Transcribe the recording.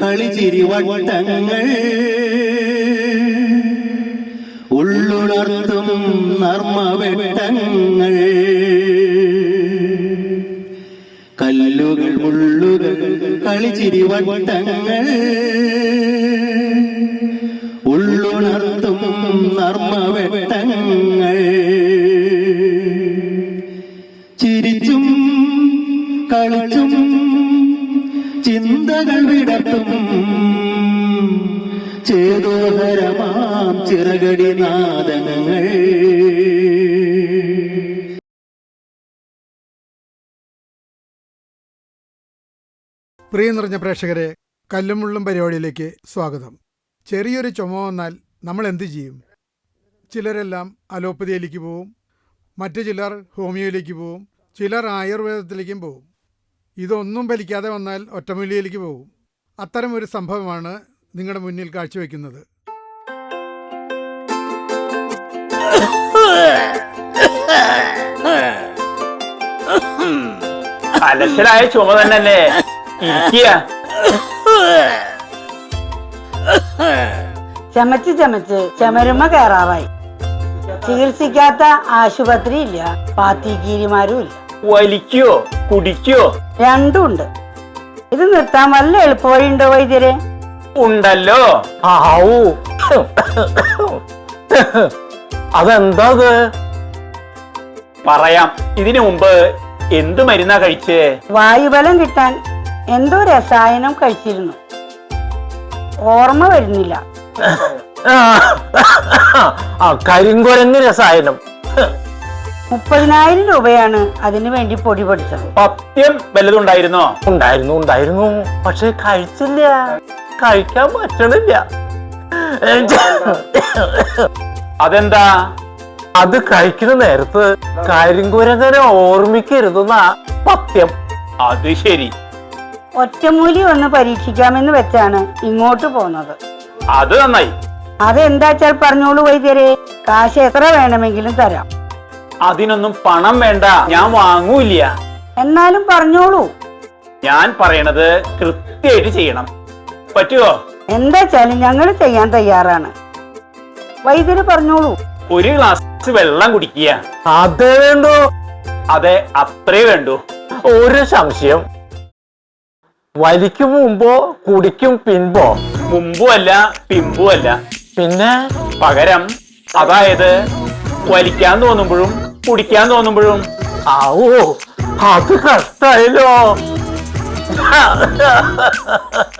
കളിച്ചിരിവട്ടങ്ങൾ ഉള്ളുണർത്തും നർമ്മവെട്ടങ്ങൾ. കല്ലുകൾ മുള്ളുകൾ കളിച്ചിരിവട്ടങ്ങൾ ഉള്ളുണർത്തും നർമ്മവെട്ടങ്ങൾ. ചിരിച്ചും കളിച്ചും ചിന്തകൾ വിടട്ടും ചേതോഹരമാം ചിറകടി നാദങ്ങൾ. പ്രിയ നിറഞ്ഞ പ്രേക്ഷകരെ കല്ലുമുള്ളും പരിപാടിയിലേക്ക് സ്വാഗതം. ചെറിയൊരു ചുമ വന്നാൽ നമ്മൾ എന്ത് ചെയ്യും? ചിലരെല്ലാം അലോപ്പതിയിലേക്ക് പോവും. മറ്റു ചിലർ ഹോമിയോയിലേക്ക് പോവും. ചിലർ ആയുർവേദത്തിലേക്കും പോവും. ഇതൊന്നും ഫലിക്കാതെ വന്നാൽ ഒറ്റമൂലിയിലേക്ക് പോകും. അത്തരം ഒരു സംഭവമാണ് നിങ്ങളുടെ മുന്നിൽ കാഴ്ചവെക്കുന്നത്. അലസലായ ചുമ തന്നല്ലേ ചമച്ച് ചമച്ച് ചമരുമ കയറാറായി ചികിത്സിക്കാത്ത ആശുപത്രി ഇല്ല പാത്തിക്കീരിമാരും ഇല്ല വലിക്കോ കുടിക്കോ? രണ്ടും ഉണ്ട് ഇത് നിർത്താൻ വല്ല എളുപ്പവഴിയുണ്ടോ വൈദ്യരെ? ഉണ്ടല്ലോ. ആവൂ. അതെന്താ അത്? പറയാം. ഇതിനു മുമ്പ് എന്ത് മരുന്നാ കഴിച്ചേ? വായുബലം കിട്ടാൻ എന്തോ രസായനം കഴിച്ചിരുന്നു. ഓർമ്മ വരുന്നില്ല. ആ കരിങ്കുരങ്ങ് രസായനം. മുപ്പതിനായിരം രൂപയാണ് അതിനു വേണ്ടി പൊടി പൊടിച്ചത്. പത്യം വല്ലതുണ്ടായിരുന്നോ? ഉണ്ടായിരുന്നു ഉണ്ടായിരുന്നു. പക്ഷെ കഴിച്ചില്ല. കഴിക്കാൻ പറ്റണില്ല. അതെന്താ? അത് കഴിക്കുന്ന നേരത്ത് കരിങ്കുരങ്ങനെ ഓർമ്മിക്കരുതെന്ന പത്യം അത് ശരി. ഒറ്റമൂലി ഒന്ന് പരീക്ഷിക്കാമെന്ന് വെച്ചാണ് ഇങ്ങോട്ട് പോന്നത് അത് നന്നായി. അതെന്താച്ചാൽ പറഞ്ഞോളൂ വൈദ്യരെ. കാശ് എത്ര വേണമെങ്കിലും തരാം. അതിനൊന്നും പണം വേണ്ട. ഞാൻ വാങ്ങൂല്ല. എന്നാലും പറഞ്ഞോളൂ. ഞാൻ പറയണത് കൃത്യമായിട്ട് ചെയ്യണം. പറ്റുമോ എന്താച്ചാലും ഞങ്ങൾ ചെയ്യാൻ തയ്യാറാണ്. വൈദ്യര് പറഞ്ഞോളൂ. ഒരു ഗ്ലാസ് വെള്ളം കുടിക്കുക. അതേ വേണ്ടോ. അതെ അത്രേ വേണ്ടൂ. ഒരു സംശയം. വലിക്കും മുമ്പോ കുടിക്കും പിൻപോ? മുമ്പും അല്ല പിമ്പും അല്ല. പിന്നെ? പകരം അതായത് വലിക്കാൻ തോന്നുമ്പോഴും കുടിക്കാൻ തോന്നുമ്പോഴും ആവോ അത് കഷ്ടായല്ലോ.